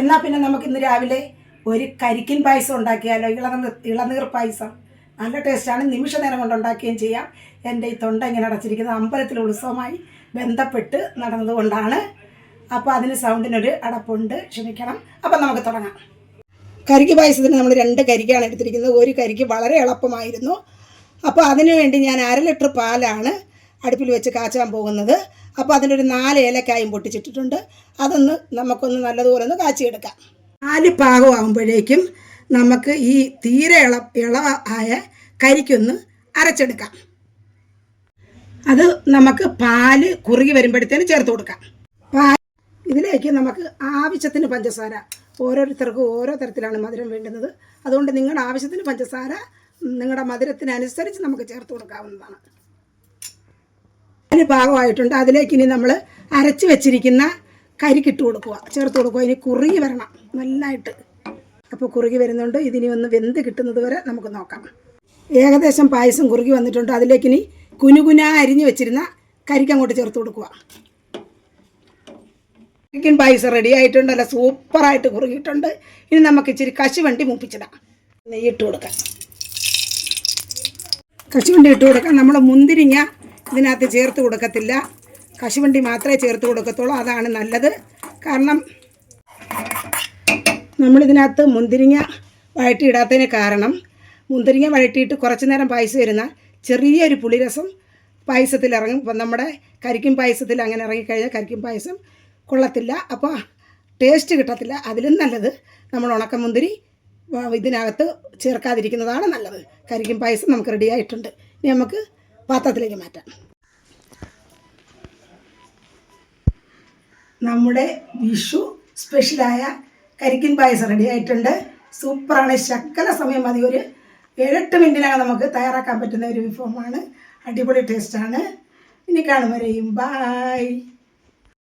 എന്നാൽ പിന്നെ നമുക്ക് ഇന്ന് രാവിലെ ഒരു കരിക്കിൻ പായസം ഉണ്ടാക്കിയാലോ? ഇളനീർ ഇളനീർ പായസം. നല്ല ടേസ്റ്റാണ് നിമിഷ നേരം കൊണ്ട് ഉണ്ടാക്കുകയും ചെയ്യാം. എന്റെ ഈ തൊണ്ട ഇങ്ങനെ അടച്ചിരിക്കുന്നത് അമ്പലത്തിൽ ഉത്സവമായി ബന്ധപ്പെട്ട് നടന്നതുകൊണ്ടാണ് അപ്പോൾ അതിന് സൗണ്ടിനൊരു അടപ്പുണ്ട്. ക്ഷമിക്കണം. അപ്പം നമുക്ക് തുടങ്ങാം. കരിക്ക് പായസത്തിന് നമ്മൾ രണ്ട് കരിക്കാണ് എടുത്തിരിക്കുന്നത്. ഒരു കരിക്ക് വളരെ എളുപ്പമായിരുന്നു. അപ്പോൾ അതിനുവേണ്ടി ഞാൻ അര ലിറ്റർ പാലാണ് അടുപ്പിൽ വെച്ച് കാച്ചാൻ പോകുന്നത്. അപ്പോൾ അതിന്റെ ഒരു നാല് ഏലക്കായും പൊട്ടിച്ചിട്ടിട്ടുണ്ട്. അതൊന്ന് നമുക്കൊന്ന് നല്ലതുപോലെ ഒന്ന് കാച്ചിയെടുക്കാം. നാല് പാകമാകുമ്പോഴേക്കും നമുക്ക് ഈ തീരെ ഇള ഇളവ ആയ കരിക്കൊന്ന് അരച്ചെടുക്കാം. അത് നമുക്ക് പാൽ കുറുകി വരുമ്പോഴത്തേന് ചേർത്ത് കൊടുക്കാം. പാൽ ഇതിലേക്ക് നമുക്ക് ആവശ്യത്തിന് പഞ്ചസാര. ഓരോരുത്തർക്കും ഓരോ തരത്തിലാണ് മധുരം വേണ്ടുന്നത്. അതുകൊണ്ട് നിങ്ങളുടെ ആവശ്യത്തിന് പഞ്ചസാര നിങ്ങളുടെ മധുരത്തിനനുസരിച്ച് നമുക്ക് ചേർത്ത് കൊടുക്കാവുന്നതാണ്. അതിന് പാകമായിട്ടുണ്ട്. അതിലേക്ക് ഇനി നമ്മൾ അരച്ച് വെച്ചിരിക്കുന്ന കരിക്കിട്ട് കൊടുക്കുക. ചേർത്ത് കൊടുക്കുക. ഇനി കുറുകി വരണം. നല്ലതായിട്ട് അപ്പോൾ കുറുകി വരുന്നുണ്ട്. ഇതിനി ഒന്ന് വെന്ത് കിട്ടുന്നത് വരെ നമുക്ക് നോക്കാം. ഏകദേശം പായസം കുറുകി വന്നിട്ടുണ്ട്. അതിലേക്ക് ഇനി കുനുകുന അരിഞ്ഞ് വെച്ചിരുന്ന കരിക്ക് അങ്ങോട്ട് ചേർത്ത് കൊടുക്കുക. ചിക്കൻ പായസം റെഡി ആയിട്ടുണ്ട്. അല്ല സൂപ്പറായിട്ട് കുറുകിയിട്ടുണ്ട്. ഇനി നമുക്ക് ഇച്ചിരി കശുവണ്ടി മൂപ്പിച്ചിടാം. നെയ്യിട്ട് കൊടുക്കാം. കശുവണ്ടി ഇട്ട് കൊടുക്കാം. നമ്മൾ മുന്തിരിങ്ങ ഇതിനകത്ത് ചേർത്ത് കൊടുക്കത്തില്ല. കശുവണ്ടി മാത്രമേ ചേർത്ത് കൊടുക്കത്തുള്ളൂ. അതാണ് നല്ലത്. കാരണം നമ്മളിതിനകത്ത് മുന്തിരിങ്ങ വഴറ്റിയിടാത്തതിന് കാരണം മുന്തിരിങ്ങ വഴറ്റിയിട്ട് കുറച്ച് നേരം പായസം ഇരുന്നാൽ ചെറിയൊരു പുളിരസം പായസത്തിൽ ഇറങ്ങും. ഇപ്പം നമ്മുടെ കരിക്കും പായസത്തിൽ അങ്ങനെ ഇറങ്ങിക്കഴിഞ്ഞാൽ കരിക്കും പായസം കൊള്ളത്തില്ല. അപ്പോൾ ടേസ്റ്റ് കിട്ടത്തില്ല. അതിലും നല്ലത് നമ്മൾ ഉണക്കമുന്തിരി ഇതിനകത്ത് ചേർക്കാതിരിക്കുന്നതാണ് നല്ലത്. കരിക്കും പായസം നമുക്ക് റെഡിയായിട്ടുണ്ട് ഇനി നമുക്ക് പാത്രത്തിലേക്ക് മാറ്റാം. നമ്മുടെ വിഷു സ്പെഷ്യലായ കരിക്കിൻ പായസം റെഡി ആയിട്ടുണ്ട്. സൂപ്പറാണ്. ശക്കല സമയം മതി. ഒരു ഏഴെട്ട് മിനിറ്റിനകം നമുക്ക് തയ്യാറാക്കാൻ പറ്റുന്ന ഒരു വിഭവമാണ്. അടിപൊളി ടേസ്റ്റാണ് ഇനി കാണും ബായ്